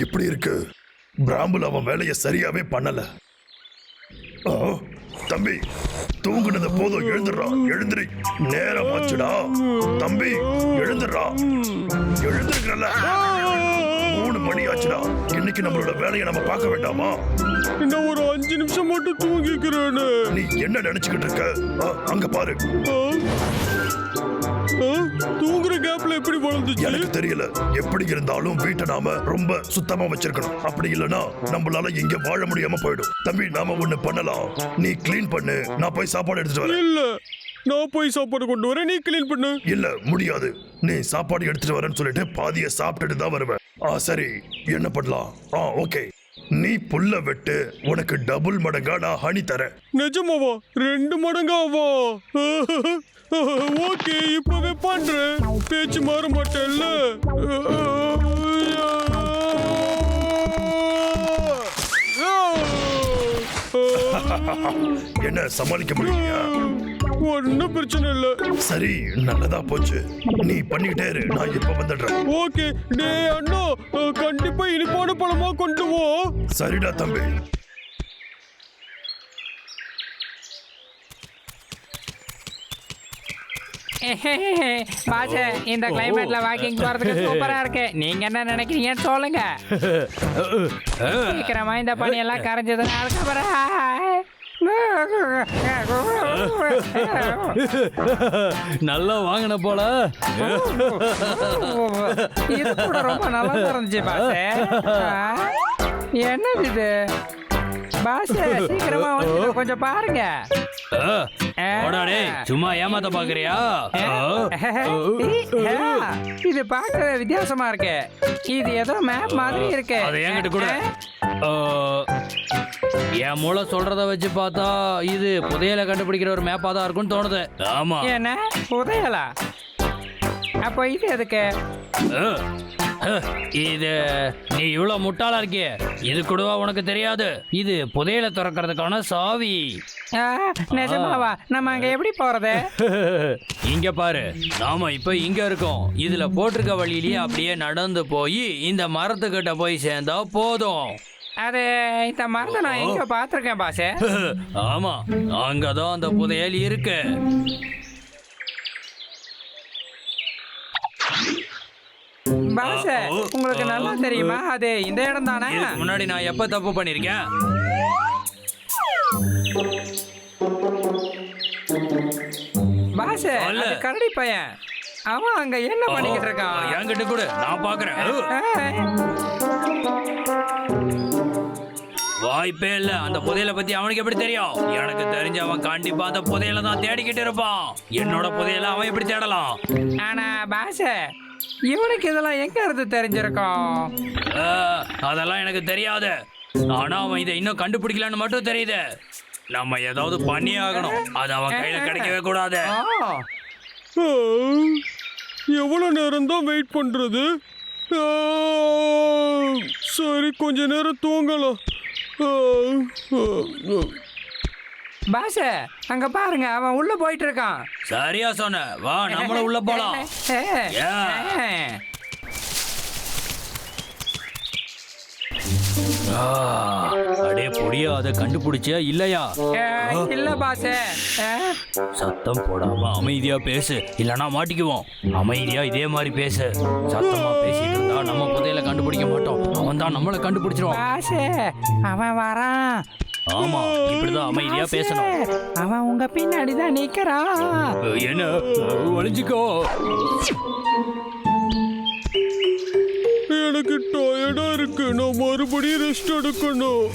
இப்படி இருக்கு? பிராம்புல் அவன் வேலையை சரியாவே பண்ணல. தம்பி தூங்குனது போதும் எழுந்துடுறா எழுந்துரு. நேரம் ஆச்சுடா. தம்பி எழுந்துடுறா. எழுந்துருக்கல மூணு மணி ஆச்சுடா. இன்னைக்கு நம்மளோட வேலையை நம்ம பார்க்க வேண்டாமா? இன்னும் ஒரு அஞ்சு நிமிஷம் மட்டும் தூங்கிக்கிறேன்னு நீ என்ன நினைச்சுக்கிட்டு இருக்க? அங்க பாரு? தூங்குற கேப்ல எப்படி வளர்ந்துச்சு? எனக்கு தெரியல. எப்படி இருந்தாலும் வீட்டை நாம ரொம்ப சுத்தமா வச்சிருக்கணும். அப்படி இல்லனா நம்மளால இங்க வாழ முடியாம போயிடும். தம்பி நாம ஒண்ணு பண்ணலாம். நீ க்ளீன் பண்ணு. நான் போய் சாப்பாடு எடுத்துட்டு வரேன். இல்ல. நான் போய் சாப்பாடு கொண்டு வரேன். நீ கிளீன் பண்ணு. இல்ல முடியாது. நீ சாப்பாடு எடுத்துட்டு வரேன்னு சொல்லிட்டு பாதிய சாப்பிட்டுட்டு தான் வருவேன். ஆ சரி. என்ன பண்ணலாம்? ஆ ஓகே. நீ புல்ல வெட்டு உனக்கு டபுள் மடங்கா நான் ஹனி தரேன். நிஜமாவா? ரெண்டு மடங்காவா? ஓகே இப்பவே பண்றேன். பேச்சு மாற மாட்டேன்ல என்ன சமாளிக்க முடியலையா? ஒன்னும் பிரச்சனை இல்ல. சரி நல்லதா போச்சு. நீ பண்ணிக்கிட்டே இரு நான் இப்ப வந்துடுறேன். ஓகே டே அண்ணா கண்டிப்பா இனிப்பான பழமா கொண்டு வா சரிடா தம்பி. பாஸ் இந்த கிளைமேட்ல வாக்கிங் போறதுக்கு சூப்பரா இருக்கு. நீங்க என்ன நினைக்கிறீங்கன்னு சொல்லுங்க. சீக்கிரமா இந்த பனியெல்லாம் கரைஞ்சதுன்னா அதுக்கப்புறம் நல்லா வாங்கின போல. இது கூட ரொம்ப நல்லா இருந்துச்சு பாஸ் என்னது இது? பாஸ் சீக்கிரமா வந்து கொஞ்சம் பாருங்க. சும்மா ஏமாத்த பாக்குறியா? இது பார்க்கவே வித்தியாசமா இருக்கு. இது ஏதோ மேப் மாதிரி இருக்கு. அதை என்கிட்ட கூட. என் மூளை சொல்றத வச்சு பார்த்தா இது புதையலை கண்டுபிடிக்கிற ஒரு மேப்பா தான் இருக்கும்னு தோணுது. ஆமா. என்ன? புதையலா? அப்போ இது எதுக்கு? அஹ், அஹ், இது நீ இவ்வளவு முட்டாளா இருக்கியே இது கூடவா உனக்கு தெரியாது. இது புதையலை திறக்கிறதுக்கான சாவி. ஆ, நிஜமாவா? நம்ம அங்க எப்படி போறது? இங்க பாரு. நாம இப்ப இங்க இருக்கோம். இதுல போட்டிருக்க வழியிலேயே அப்படியே நடந்து போய் இந்த மரத்துக்கிட்ட போய் சேர்ந்தா போதும். அது இந்த மரத்தை நான் எங்க பாத்திருக்கேன் பாஸ் ஆமா அங்கதான் அந்த புதையல் இருக்கு. பாஸ் உங்களுக்கு நல்லா தெரியுமா? அது இந்த இடம் தானே? முன்னாடி நான் எப்ப தப்பு பண்ணிருக்கேன். அது கரடி பையன். அவன் அங்க என்ன பண்ணிக்கிட்டு இருக்கான்? என்கிட்ட கூட நான் பாக்குறேன். வாய்ப்பே இல்ல. அந்த புதையலை பத்தி அவனுக்கு எப்படி தெரியும்? எனக்கு தெரிஞ்ச அவன் கண்டிப்பா அந்த புதையலை தான் தேடிக்கிட்டு இருப்பான். என்னோட புதையலை அவன் எப்படி தேடலாம்? ஆனா பாஸ் இவனுக்கு இதெல்லாம் எங்க இருந்து தெரிஞ்சிருக்கும்? அதெல்லாம் எனக்கு தெரியாது. ஆனா அவன் இதை இன்னும் கண்டுபிடிக்கலன்னு மட்டும் தெரியுது. நம்ம ஏதாவது பண்ணி ஆகணும். அது அவன் கையில கிடைக்கவே கூடாது. எவ்வளவு நேரம் தான் வெயிட் பண்றது? ஆ, சரி கொஞ்ச நேரம் தூங்கலாம். பாஸ் அங்க பாருங்க அவன் உள்ள போயிட்டு இருக்கான். சரியா சொன்ன. வா நம்மளும் உள்ள போலாம் Yeah. ஆ, அடே பொடியா அதை கண்டுபிடிச்சியா இல்லையா? இல்ல பாஸ் சத்தம் போடாம அமைதியா பேசு. இல்லனா மாட்டிக்குவோம். அமைதியா இதே மாதிரி பேசு. சத்தமா பேசிட்டு இருந்தா நம்ம புதையல கண்டுபிடிக்க மாட்டோம். அவன் தான் நம்மளை கண்டுபிடிச்சிருவான். பாஸ் அவன் வரான். ஆமா இப்படிதான் அமைதியா பேசணும். அவன் உங்க பின்னாடி தான் நிக்கிறான் என்ன? ஒளிஞ்சுக்கோ. எனக்கு டயர்டா மறுபடியும் ரெஸ்ட் எடுக்கணும்.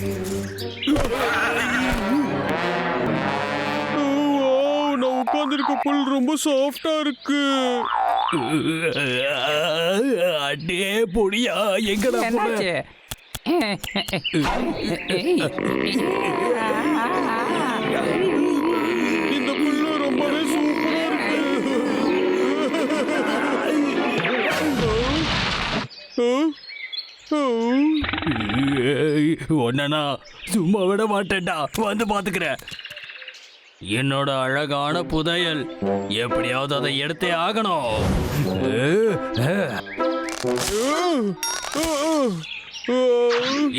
நான் உட்கார்ந்திருக்க புல் ரொம்ப சாஃப்டா இருக்கு. அடே பொடியா எங்கடா போன? என்னாச்சு? இந்த புல்லு ரொம்பவே சூப்பரா இருக்கு? ஒன்னா சும்மா விட மாட்டேன்டா. வந்து பாத்துக்கிறேன் என்னோட அழகான புதையல். எப்படியாவது அதை எடுத்தே ஆகணும்.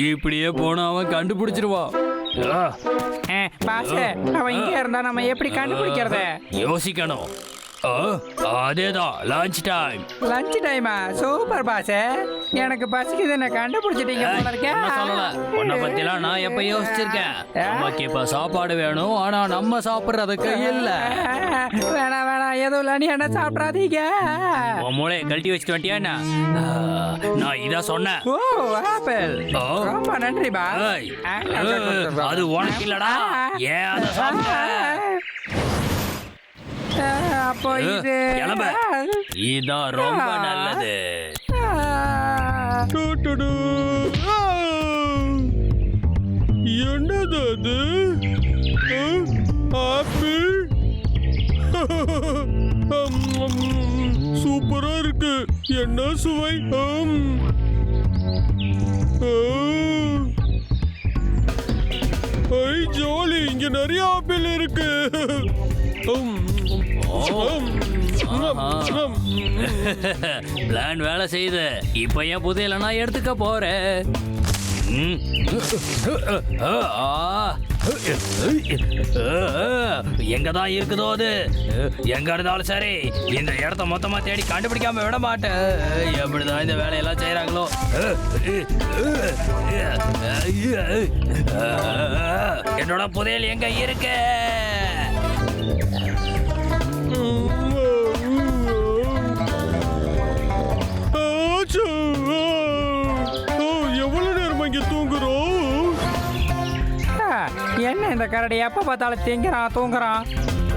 இப்படியே போனா அவன் கண்டுபிடிச்சிருவான். பாஸ் அவன் இங்கே இருந்தா நம்ம எப்படி கண்டுபிடிக்கிறது? யோசிக்கணும். அதேதான். லஞ்ச் டைம் லஞ்ச் டைமா சூப்பர் பாஸ் எனக்கு பசிக்குது என்ன கண்டுபிடிச்சிட்டீங்க போல இருக்கே. சொல்லல. உன்னை பத்திலாம் நான் எப்ப யோசிச்சிருக்கேன். நமக்கு இப்ப சாப்பாடு வேணும் ஆனா நம்ம சாப்பிடுறதுக்கு இல்ல. வேணாம் வேணாம் எதுவும் இல்லை நீ என்ன சாப்பிடாதீங்க. உன் மூளையை கழட்டி வச்சுட்டு நான் இதான் சொன்னேன். ஓ ஆப்பிள். ரொம்ப நன்றி பா அது உனக்கு இல்லடா. ஏன் அதை அப்போ இது கிளம்பு. இதான் ரொம்ப நல்லது! என்னது அது? ஆப்பிள் சூப்பரா இருக்கு என்ன சுவை. ஐ ஜாலி இங்க நிறைய ஆப்பிள் இருக்கு. பிளான் வேலை செய்யுது. இப்ப என் புதையல நான் எடுத்துக்க போறேன். எங்க தான் இருக்குதோ அது? எங்க இருந்தாலும் சரி இந்த இடத்த மொத்தமா தேடி கண்டுபிடிக்காம விட மாட்டேன். எப்படிதான் இந்த வேலையெல்லாம் செய்யறாங்களோ என்னோட புதையல் எங்க இருக்கு? என்ன இந்த கரடி? எப்ப பார்த்தாலும் திங்கிறான் தூங்குறான்.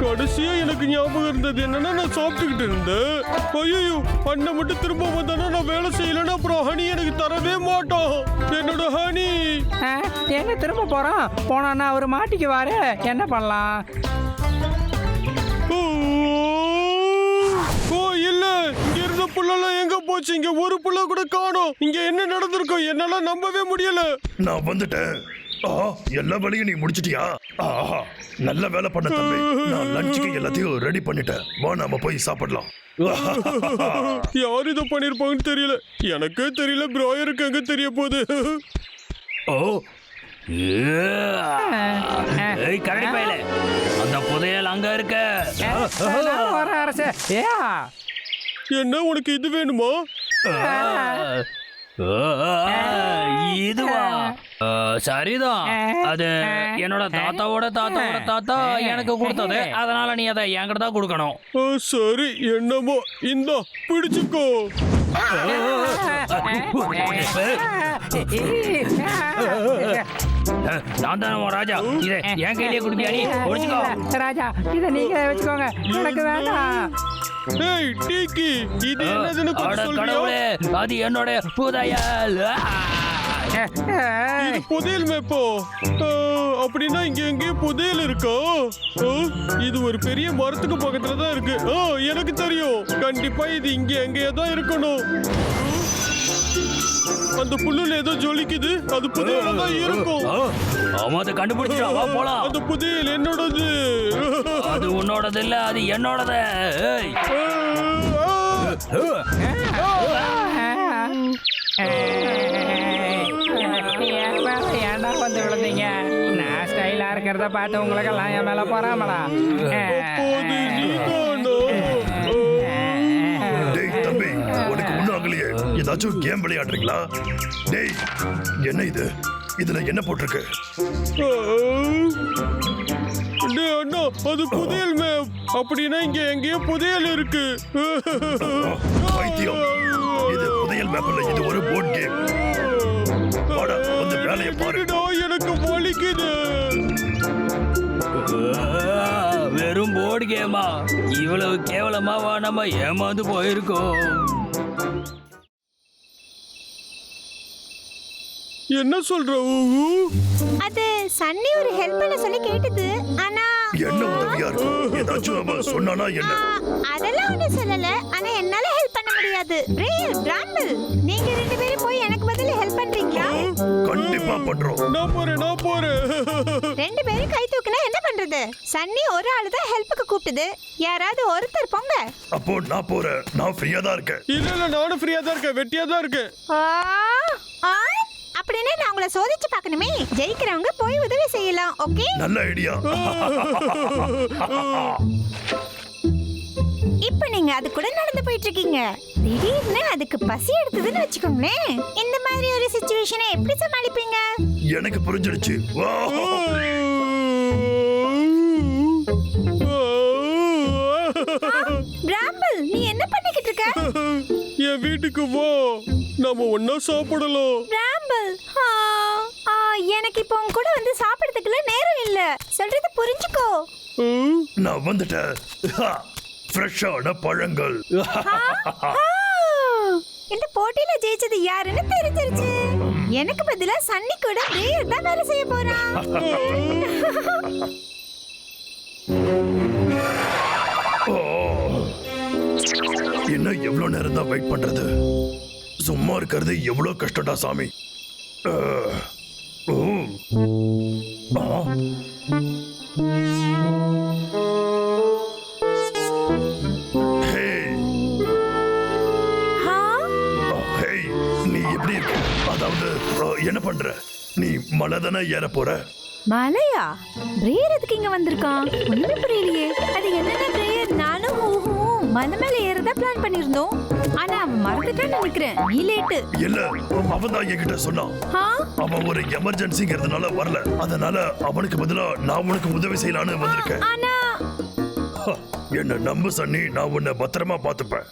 கடைசியா எனக்கு ஞாபகம் இருந்தது என்னன்னா நான் சாப்பிட்டுக்கிட்டு இருந்தேன். ஐயோ அண்ணன் மட்டும் திரும்ப வந்தானா நான் வேலை செய்யலைன்னா அப்புறம் ஹனி எனக்கு தரவே மாட்டான். என்னோட ஹனி. எங்க திரும்ப போறான்? போனான்னா அவர் மாட்டிக்குவாரு. என்ன பண்ணலாம் ஓ! ஓ இல்ல புள்ளெல்லாம் எங்க போச்சு? இங்க ஒரு புள்ள கூட காணோம். இங்க என்ன நடந்திருக்கும்? என்னால நம்பவே முடியல. நான் வந்துட்டேன். ஆ எல்லா வேலையும் நீ முடிச்சிட்டியா? ஆஹா நல்ல வேலை பண்ண தம்பி. நான் லஞ்சுக்கு எல்லாத்தையும் ரெடி பண்ணிட்டேன். வா நாம போய் சாப்பிடலாம். யார் இதை பண்ணிருப்பாங்கன்னு தெரியல. எனக்கே தெரியல. ப்ராயருக்கு எங்க தெரிய போகுது? ஓ ஏய் கரடி பயல. அந்த புதையல் அங்க இருக்க. அரசு. ஏ என்ன உனக்கு இது வேணுமா இதுவா சரிதான் அது என்னோட தாத்தாவோட தாத்தாவோட தாத்தா எனக்கு கொடுத்தது அதனால நீ அதை என்கிட்ட தான் கொடுக்கணும் சரி என்னமோ இந்தா பிடிச்சுக்கோ நான் தான் ராஜா? இதை என் கையிலேயே குடுப்பியா நீ ஒழிச்சுக்கோ. ராஜா இதை நீங்க வச்சுக்கோங்க. எனக்கு வேண்டாம். ஏய் டீக்கி இது என்னதுன்னு அட கொஞ்சம் சொல்றியா? கடவுளே அது என்னோட புதையல். இது புதையல் மேப்போ? அப்படின்னா இங்க எங்கேயும் புதையல் இருக்கா? இது ஒரு பெரிய மரத்துக்கு பக்கத்துல தான் இருக்கு எனக்கு தெரியும். கண்டிப்பா இது இங்க எங்கேயே தான் இருக்கணும். அந்த புல்லுல ஏதோ ஜொலிக்குது அது புதையல தான் இருக்கும் அவன் அதை கண்டுபிடிச்சிட்டா வா போலாம் அந்த புதையல் என்னோடது அது உன்னோடது இல்ல அது என்னோடது ஏன்டா வந்து விழுந்தீங்க நான் ஸ்டைலா இருக்கிறத பார்த்து உங்களுக்கெல்லாம் என் மேல போறாமலா ஏதாச்சும் கேம் விளையாடுறீங்களா? டேய் என்ன இது? இதுல என்ன போட்டிருக்கு? அண்ணா அது புதையல் மேப் அப்படின்னா இங்க எங்கேயோ புதையல் இருக்கு. பைத்தியம். இது புதையல் மேப்ல இது ஒரு போர்ட் கேம் வாடா, வந்து வேலையை பாரு. விடுடா, எனக்கு வலிக்குது. வெறும் போர்டு கேமா இவ்வளவு கேவலமாவா நம்ம ஏமாந்து போயிருக்கோம். என்ன சொல்ற ஊஹு? அது சன்னி ஒரு ஹெல்ப் பண்ண சொல்லி கேட்டது ஆனா என்ன உதவியா இருக்கும்? ஏதாச்சும் அவன் சொன்னானா என்ன? அதெல்லாம் ஒண்ணும் சொல்லல ஆனா என்னால ஹெல்ப் பண்ண முடியாது. ரே பிராண்டல் நீங்க ரெண்டு பேரும் போய் எனக்கு பதிலா ஹெல்ப் பண்றீங்களா? தான் பண்றோம். நான் போறேன் நான் போறேன். ரெண்டு பேரும் கை தூக்குனா என்ன பண்றது? சன்னி ஒரு ஆளு தான் ஹெல்ப்புக்கு கூப்பிட்டது. யாராவது ஒருத்தர் போங்க. அப்போ நான் போறேன். நான் ஃப்ரீயா தான் இருக்கேன். இல்ல இல்ல நானும் ஃப்ரீயா தான் இருக்கேன். வெட்டியா தான் இருக்கேன். ஆ, ஆ, அப்படின்னா நான் உங்களை சோதிச்சு பார்க்கணுமே. ஜெயிக்கிறவங்க போய் உதவி செய்யலாம் ஓகே? நல்ல ஐடியா. இப்போ நீங்க அது கூட நடந்து போயிட்டு இருக்கீங்க திடீர்னு அதுக்கு பசி எடுத்ததுன்னு வச்சுக்கோங்களேன். இந்த மாதிரி ஒரு சுச்சுவேஷனை எப்படி சமாளிப்பீங்க? எனக்கு புரிஞ்சிடுச்சு. வா. பிராம்பிள் நீ என்ன பண்ணிக்கிட்டு இருக்க? என் வீட்டுக்கு வா. நாம ஒன்னா சாப்பிடலாம். பிராம்பிள் ஆ, ஆ, எனக்கு இப்போ உன் கூட வந்து சாப்பிடறதுக்குலாம் நேரம் இல்ல. சொல்றது புரிஞ்சுக்கோ. ம், நான் வந்துட்டேன். ஃப்ரெஷ்ஷான பழங்கள். இந்த போட்டியில ஜெயிச்சது யாருன்னு தெரிஞ்சிருச்சு. எனக்கு பதிலா சன்னி கூட பிரேயர் தான் வேலை செய்ய போறான். ஓ. இன்னும் எவ்வளவு நேரம் தான் வெயிட் பண்றது? சும்மா இருக்கிறது எவ்வளவு கஷ்டம்டா சாமி. நீ எப்படி இருக்க? அதாவது என்ன பண்ற? நீ மலை தானே ஏற போற? மலையா? பிரேயர் எதுக்கு இங்க வந்திருக்கான்? ஒண்ணுமே புரியலையே. அது என்னென்ன பிரேயர்? நானும் மலை மேல ஏறதா பிளான் பண்ணிருந்தோம். ஆனா அவன் மறந்துட்டான்னு நினைக்கிறேன். நீ லேட்டு இல்ல அவன் தான் என்கிட்ட சொன்னான். அவன் ஒரு எமர்ஜென்சிங்கிறதுனால வரல. அதனால அவனுக்கு பதிலா நான் உனக்கு உதவி செய்யலான்னு வந்திருக்கேன். ஆனா என்ன நம்பு சன்னி நான் உன்னை பத்திரமா பார்த்துப்பேன்.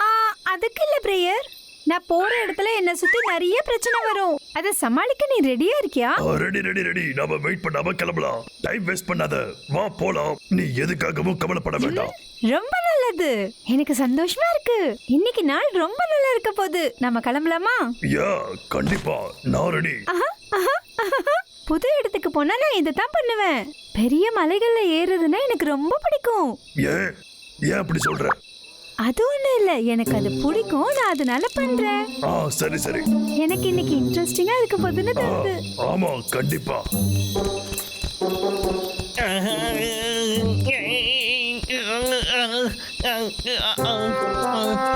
ஆ, அதுக்கு இல்ல பிரேயர். நான் போற இடத்துல என்ன சுத்தி நிறைய பிரச்சனை வரும். அத சமாளிக்க நீ ரெடியா இருக்கியா? ரெடி ரெடி ரெடி நாம வெயிட் பண்ணாம கிளம்பலாம். டைம் வேஸ்ட் பண்ணாத. வா போலாம். நீ எதுக்காகவும் கவலைப்பட வேண்டாம். ரொம்ப நல்லது. எனக்கு சந்தோஷமா இருக்கு. இன்னைக்கு நாள் ரொம்ப நல்லா இருக்க போகுது. நம்ம கிளம்பலாமா? யா கண்டிப்பா. நான் ரெடி. புது இடத்துக்கு போனா நான் இதை தான் பண்ணுவேன். பெரிய மலைகள்ல ஏறுறதுன்னா எனக்கு ரொம்ப பிடிக்கும். ஏன்? ஏன் அப்படி சொல்ற? அது ஒண்ணும் இல்ல. எனக்கு அது பிடிக்கும். நான் அதனால பண்றேன். ஆ சரி சரி. எனக்கு இன்னைக்கு இன்ட்ரெஸ்டிங்கா இருக்க போகுதுன்னு ஆ, தோணுது. ஆமா கண்டிப்பா.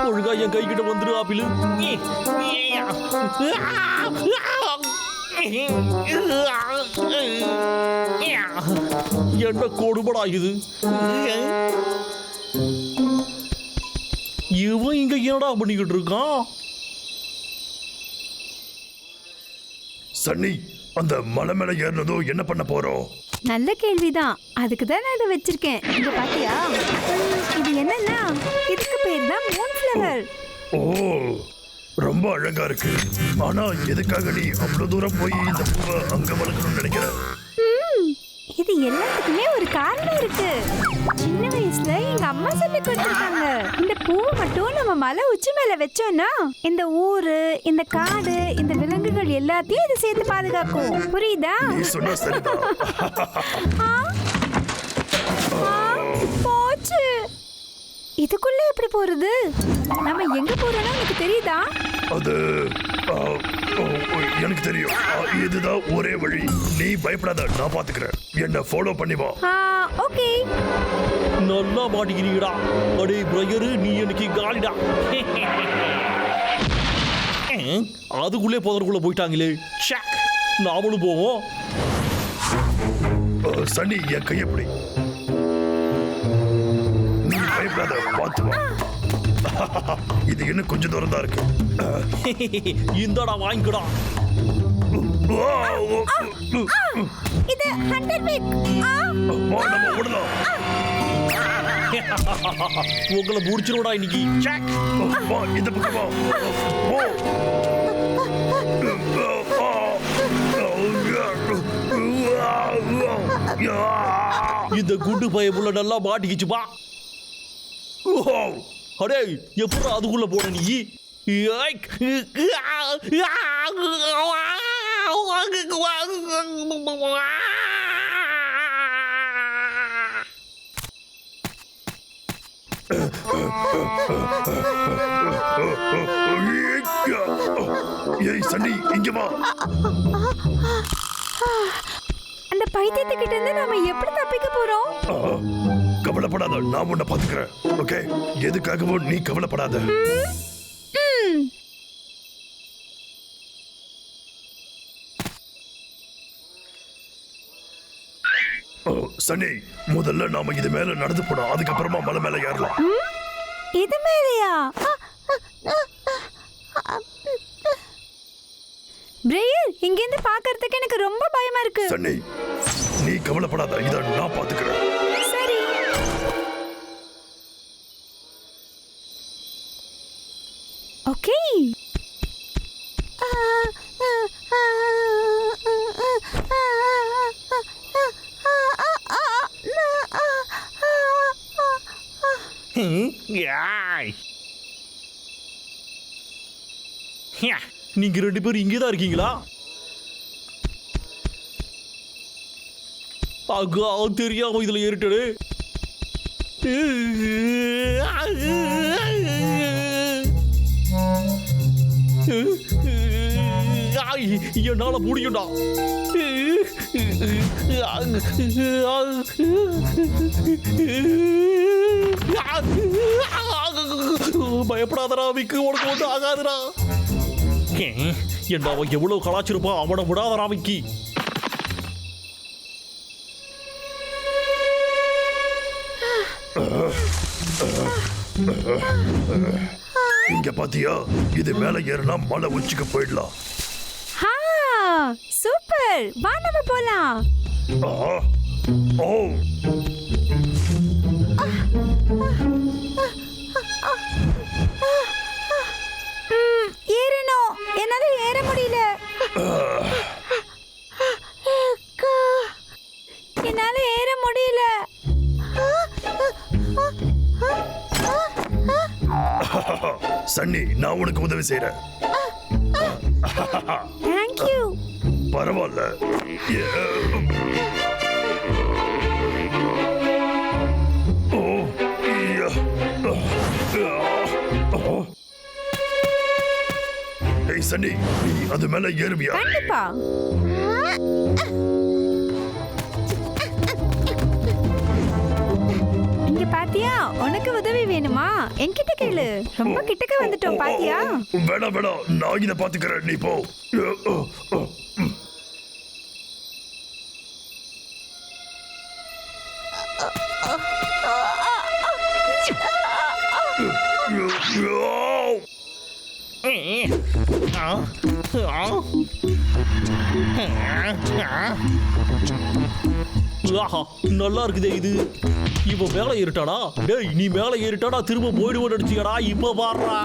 ஒழுங்கா என் கை கிட்ட வந்துரு ஆப்பிள். என்ன கொடுபடா இது? இவன் இங்க என்னடா பண்ணிக்கிட்டு இருக்கான்? சன்னி அந்த மலை மேல ஏறினதோ என்ன பண்ண போறோம் நல்ல கேள்விதான். அதுக்கு தான் நான் இதை வச்சிருக்கேன். இங்க பாத்தியா? இது என்னன்னா இதுக்கு பேர் தான் மூன் ஃப்ளவர் ஓ ரொம்ப அழகா இருக்கு. ஆனா எதுக்காக நீ அவ்வளவு தூரம் போய் இந்த பூவை அங்க வளர்க்கணும்னு நினைக்கிற? இது எல்லாத்துக்குமே ஒரு காரணம் இருக்கு. சின்ன வயசுல எங்க அம்மா சொல்லி கொடுத்துருக்காங்க. இந்த பூவை மட்டும் நம்ம மலை உச்சி மேல வச்சோம்னா இந்த ஊரு இந்த காடு இந்த விலங்குகள் எல்லாத்தையும் இது சேர்த்து பாதுகாக்கும். புரியுதா? போச்சு. இதுக்குள்ள எப்படி போறது? நம்ம எங்க போறோம்னு உனக்கு தெரியுதா? அது எனக்கு தெரியும். இதுதான் ஒரே வழி. நீ பயப்படாத நான் பாத்துக்கிறேன். என்ன ஃபாலோ பண்ணி வா. ஆ ஓகே. நல்லா மாட்டிக்கிறீங்கடா. அடே பிரயரு நீ எனக்கு காலிடா. அதுக்குள்ளே புதருக்குள்ள போயிட்டாங்களே. நாமளும் போவோம். ஆ, சன்னி என் கையப்படி நீ பயப்படாத பார்த்து வா. இது இன்னும் கொஞ்சம் தூரம் தான் இருக்கு. இந்தடா வாங்கிக்கடா. இது ஹண்டர் பிக் நம்ம ஓடலாம் உங்களை முடிச்சிருவடா இன்னைக்கு. இந்த பக்கம். இந்த குண்டு பயப்புள்ள நல்லா மாட்டிக்கிச்சுப்பா. அடே எப்படி அதுக்குள்ள போன நீ. ஏய் சன்னி இங்க வா. பைத்தியத்துக்கிட்ட இருந்து நாம எப்படி தப்பிக்க போறோம்? கவலைப்படாத நான் உன்னை பாத்துக்கிறேன் ஓகே? எதுக்காகவும் நீ கவலைப்படாத. ஓ, சன்னி முதல்ல நாம இது மேல நடந்து போனோம் அதுக்கப்புறமா மலை மேல ஏறலாம். இது மேலையா? பிரேயர் இங்கிருந்து பார்க்கறதுக்கு எனக்கு ரொம்ப பயமா இருக்கு. சன்னி நீ கவலைப்படாத. இத நான் பாத்துக்கிறேன் சரி. ஓகே. யாய். ஹியா, நீங்க ரெண்டு பேரும் இங்கே தான் இருக்கீங்களா அக்கா தெரியாம இதுல ஏறிட்டடு என்னால முடியும்டா. பயப்படாதடா விக்கு உனக்கு ஒன்றும் ஆகாதுடா. என்ன அவன் எவ்வளவு கலாச்சிருப்பான் அவனை விடாதடா விக்கி. இங்க பாத்தியா? இது மேல ஏறினா மலை உச்சிக்கு போயிடலாம். ஹா சூப்பர். வா நம்ம போலாம். ஓ. என்னால ஏற முடியல. என்னால ஏற முடியல. சன்னி நான் உனக்கு உதவி செய்யறேன் தேங்க்யூ பரவாயில்ல. ஏய் சன்னி நீ அது மேல ஏறுவியா? கண்டிப்பா. இங்க பாத்தியா? உனக்கு உதவி வேணுமா? என்கிட்ட கேளு. ரொம்ப கிட்டக்க வந்துட்டோம் பாத்தியா? வேணாம் வேணாம். நான் இதை பாத்துக்கிறேன். நீ போ. ஓ, ஆஹா நல்லா இருக்குதே இது. இப்போ மேல ஏறிட்டாடா டேய் நீ மேல ஏறிட்டாடா திரும்ப போயிடுவோம் அடிச்சிக்கடா இப்ப பாடுறா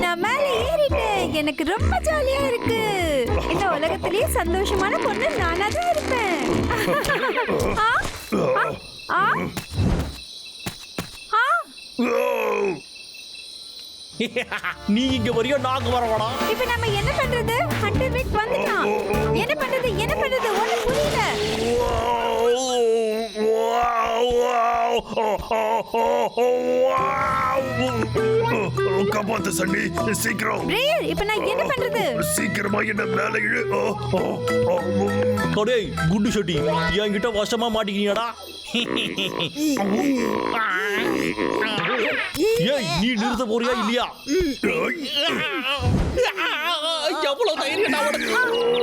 நான் மேல ஏறிட்டேன். எனக்கு ரொம்ப ஜாலியா இருக்கு. இந்த உலகத்திலேயே சந்தோஷமான பொண்ணு நானா தான் இருப்பேன் ஆ? ஆ? நீ இங்க வரியா? நாங்க வரவாடா இப்ப நம்ம என்ன பண்றது? ஹண்டர் வீக் வந்துட்டான். என்ன பண்றது? என்ன பண்றது? ஒண்ணு புரியல. காப்பாத்து சன்னி சீக்கிரம். பிரேயர் இப்ப நான் என்ன பண்றது? சீக்கிரமா என்ன மேல இழு. அடே குண்டு ஷெட்டி என்கிட்ட வசமா மாட்டிக்கிங்கடா ஏய் நீ நிறுத்த போறியா இல்லையா? எவ்வளவு தைரியம் உனக்கு?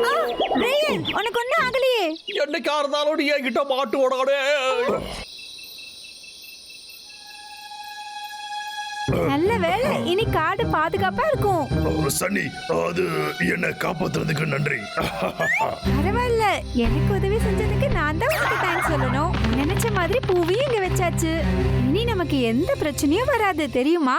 ஆ, பிரேயர் உனக்கு ஒண்ணும் ஆகலையே. என்னைக்கா இருந்தாலும் நீ என்கிட்ட மாட்டு ஓடாடே நல்ல வேலை இனி காடு பாதுகாப்பா இருக்கும். சன்னி அது என்ன காப்பாத்துறதுக்கு நன்றி. பரவாயில்ல. எனக்கு உதவி செஞ்சதுக்கு நான் தான் உனக்கு தேங்க்ஸ் சொல்லணும். நினைச்ச மாதிரி பூவையும் இங்க வச்சாச்சு. இனி நமக்கு எந்த பிரச்சனையும் வராது தெரியுமா?